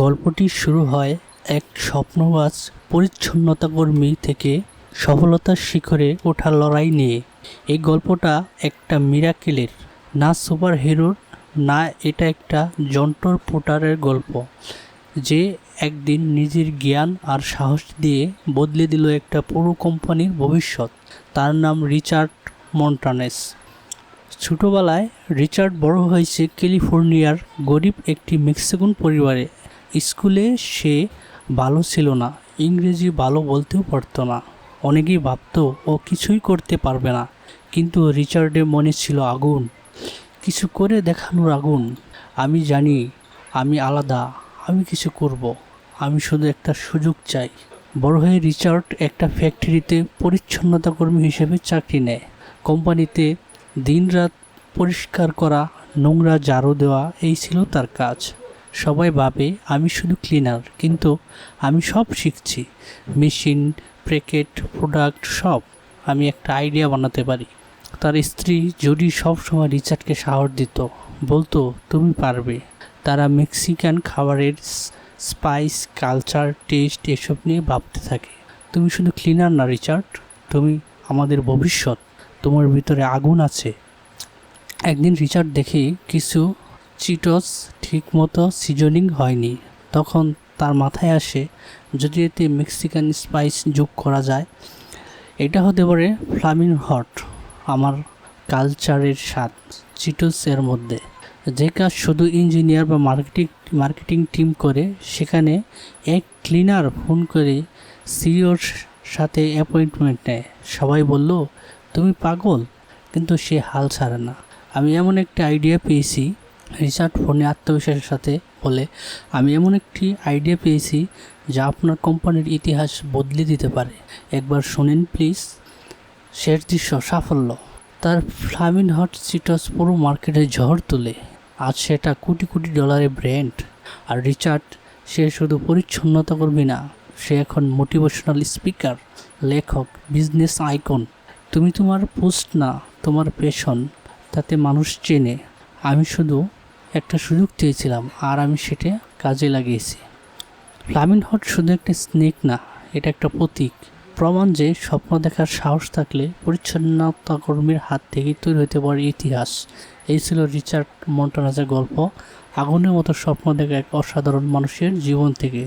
গল্পটি শুরু হয় এক স্বপ্নবাজ পরিচ্ছন্নতা কর্মী থেকে সফলতার শিখরে ওঠা লড়াই নিয়ে। এই গল্পটা একটা মিরাকেলের, না সুপার হিরোর না এটা একটা জন্টর পোটারের গল্প, যে একদিন নিজের জ্ঞান আর সাহস দিয়ে বদলে দিল একটা পুরো কোম্পানির ভবিষ্যৎ। তার নাম রিচার্ড মন্টানেস। ছোটোবেলায় রিচার্ড বড় হয়েছে ক্যালিফোর্নিয়ার গরিব একটি মেক্সিকান পরিবারে। স্কুলে সে ভালো ছিল না। ইংরেজি ভালো বলতেও পারতো না। অনেকেই ভাবতো ও কিছুই করতে পারবে না। কিন্তু রিচার্ডের মনে ছিল আগুন। কিছু করে দেখানোর আগুন। আমি জানি, আমি আলাদা, আমি কিছু করব। আমি শুধু একটা সুযোগ চাই। বড় হয়ে রিচার্ড একটা ফ্যাক্টরিতে পরিচ্ছন্নতা কর্মী হিসেবে চাকরি নেয়। কোম্পানিতে দিনরাত পরিষ্কার করা, নোংরা ঝাড়ু দেওয়া, এই ছিল তার কাজ। সবাই ভাবে, আমি শুধু ক্লিনার কিন্তু আমি সব শিখছি। মেশিন প্যাকেট প্রোডাক্ট সব আমি একটা আইডিয়া বানাতে পারি। তার স্ত্রী জুডি সবসময় রিচার্ডকে সাহস দিত, বলতো, তুমি পারবে। তারা মেক্সিকান খাবারের স্পাইস কালচার টেস্ট এসব নিয়ে ভাবতে থাকে। তুমি শুধু ক্লিনার না, রিচার্ড? তুমি আমাদের ভবিষ্যৎ। তোমার ভিতরে আগুন আছে। একদিন রিচার্ড দেখে কিছু চিটস ঠিকমতো সিজনিং হয়নি। তখন তার মাথায় আসে, যদি এতে মেক্সিকান স্পাইস যোগ করা যায়। এটা হতে পারে ফ্লামিং হট, আমার কালচারের স্বাদ চিটসের মধ্যে। যে কাজ শুধু ইঞ্জিনিয়ার বা মার্কেটিং মার্কেটিং টিম করে, সেখানে এক ক্লিনার ফোন করে সিওর সাথে অ্যাপয়েন্টমেন্ট নেয়। সবাই বলল, তুমি পাগল? কিন্তু সে হাল ছাড়ে না। আমি এমন একটা আইডিয়া পেয়েছি রিচার্ড ফোনে আত্মবিশ্বাসের সাথে বলে, আমি এমন একটি আইডিয়া পেয়েছি যা আপনার কোম্পানির ইতিহাস বদলে দিতে পারে। একবার শোনেন প্লিজ শেষ দৃশ্য সাফল্য। তার ফ্লামিন হট সিটস পুরো মার্কেটে ঝড় তোলে। আজ সেটা কোটি কোটি ডলারের ব্র্যান্ড আর রিচার্ড, সে শুধু পরিচ্ছন্নতা করবে না, সে এখন মোটিভেশনাল স্পিকার লেখক বিজনেস আইকন তুমি তোমার পোস্ট না, তোমার পেশন তাতে মানুষ চেনে। আমি শুধু একটা সুযোগ চেয়েছিলাম, আর আমি সেটা কাজে লাগিয়েছি। ফ্লামিন হট শুধু একটা স্নেক না, এটা একটা প্রতীক। প্রমাণ যে স্বপ্ন দেখার সাহস থাকলে পরিচ্ছন্নতা কর্মীর হাত থেকেই তৈরি হতে পারে ইতিহাস। এই ছিল রিচার্ড মন্টানাজের গল্প, আগুনের মতো স্বপ্ন দেখা এক অসাধারণ মানুষের জীবন থেকে।